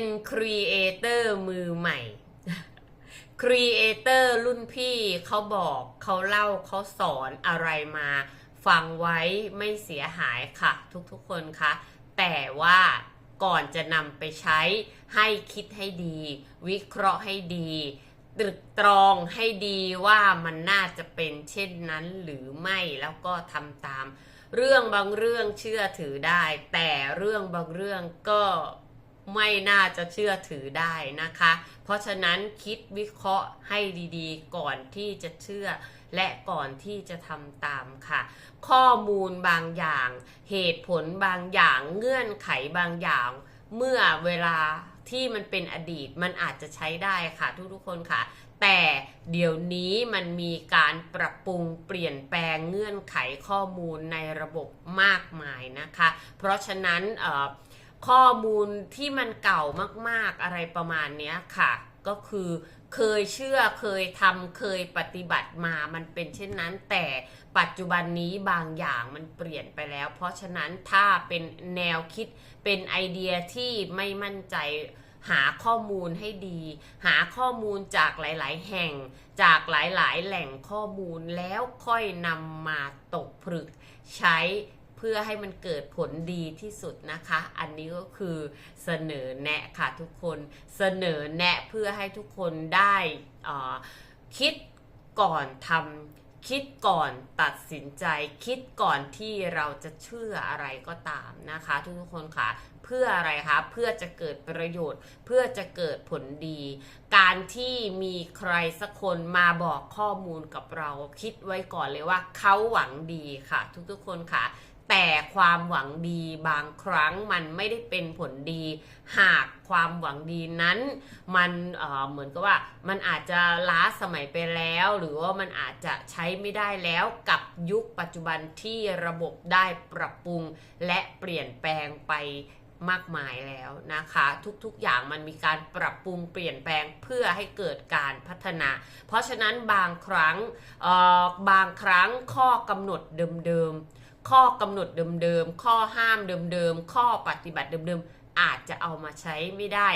เป็นครีเอเตอร์มือใหม่ ครีเอเตอร์รุ่นพี่เขาบอกเขาเล่าเขาสอนอะไรมา ฟังไว้ไม่เสียหายค่ะ ทุกๆคนคะแต่ว่าก่อนจะนำไปใช้ให้คิดให้ดี วิเคราะห์ให้ดีตรึกตรองให้ดีว่ามันน่าจะเป็นเช่นนั้นหรือไม่แล้วก็ทำตาม เรื่องบางเรื่องเชื่อถือได้ แต่เรื่องบางเรื่องก็ ไม่น่าจะเชื่อถือได้นะคะ เพราะฉะนั้นคิดวิเคราะห์ให้ดีๆ ก่อนที่จะเชื่อ และก่อนที่จะทำตามค่ะ ข้อมูลบางอย่าง เหตุผลบางอย่าง เงื่อนไขบางอย่าง เมื่อเวลาที่มันเป็นอดีตมันอาจจะใช้ได้ค่ะทุกๆคนค่ะ แต่เดี๋ยวนี้มันมีการปรับปรุงเปลี่ยนแปลงเงื่อนไขข้อมูลในระบบมากมายนะคะ เพราะฉะนั้นเอ่อ ข้อมูลที่มันเก่ามากๆอะไรประมาณนี้ค่ะ ก็คือเคยเชื่อเคยทำเคยปฏิบัติมามันเป็นเช่นนั้น แต่ปัจจุบันนี้บางอย่างมันเปลี่ยนไปแล้ว เพราะฉะนั้นถ้าเป็นแนวคิดเป็นไอเดียที่ไม่มั่นใจหาข้อมูลให้ดี หาข้อมูลจากหลาย ๆ แห่ง จากหลาย ๆ แหล่งข้อมูลแล้วค่อยนำมาตกผลึกใช้ เพื่อให้มันเกิดผลดีที่สุดนะคะ อันนี้ก็คือเสนอแนะค่ะทุกคนเสนอแนะเพื่อให้ทุกคนได้คิดก่อนทำคิดก่อนตัดสินใจ คิดก่อนที่เราจะเชื่ออะไรก็ตามนะคะ ทุกคนค่ะเพื่ออะไรคะเพื่อจะเกิดประโยชน์ เพื่อจะเกิดผลดี การที่มีใครสักคนมาบอกข้อมูลกับเรา คิดไว้ก่อนเลยว่าเขาหวังดีค่ะ ทุกๆคนค่ะ แต่ความหวังดีบางครั้งมันไม่ได้เป็นผลดี หากความหวังดีนั้น มันเเหมือนกับว่ามันอาจจะล้าสมัยไปแล้ว หรือว่ามันอาจจะใช้ไม่ได้แล้วกับยุคปัจจุบันที่ระบบได้ปรับปรุง และเปลี่ยนแปลงไปมากมายแล้วนะคะ ทุกๆอย่างมันมีการปรับปรุงเปลี่ยนแปลงเพื่อให้เกิดการพัฒนา เพราะฉะนั้นบางครั้งออบางครั้งข้อกำหนดเดิมๆ ข้อกำหนดเดิมๆ ข้อห้ามเดิมๆ ข้อปฏิบัติเดิมๆ อาจจะเอามาใช้ไม่ได้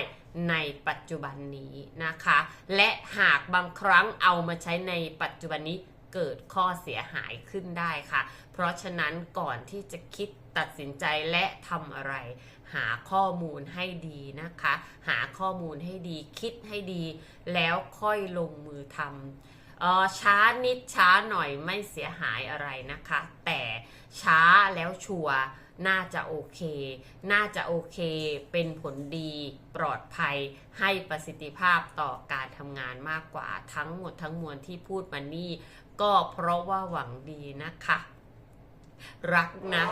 ในปัจจุบันนี้นะคะ และหากบางครั้งเอามาใช้ในปัจจุบันนี้เกิดข้อเสียหายขึ้นได้ค่ะ เพราะฉะนั้นก่อนที่จะคิดตัดสินใจและทำอะไร หาข้อมูลให้ดีนะคะ หาข้อมูลให้ดีคิดให้ดี แล้วค่อยลงมือทำออช้านิดช้าหน่อยไม่เสียหายอะไรนะคะ แต่ ช้าแล้วชัวร์น่าจะโอเค น่าจะโอเค เป็นผลดี ปลอดภัย ให้ประสิทธิภาพต่อการทำงานมากกว่า ทั้งหมดทั้งมวลที่พูดมานี่ ก็เพราะว่าหวังดีนะคะ รักนะ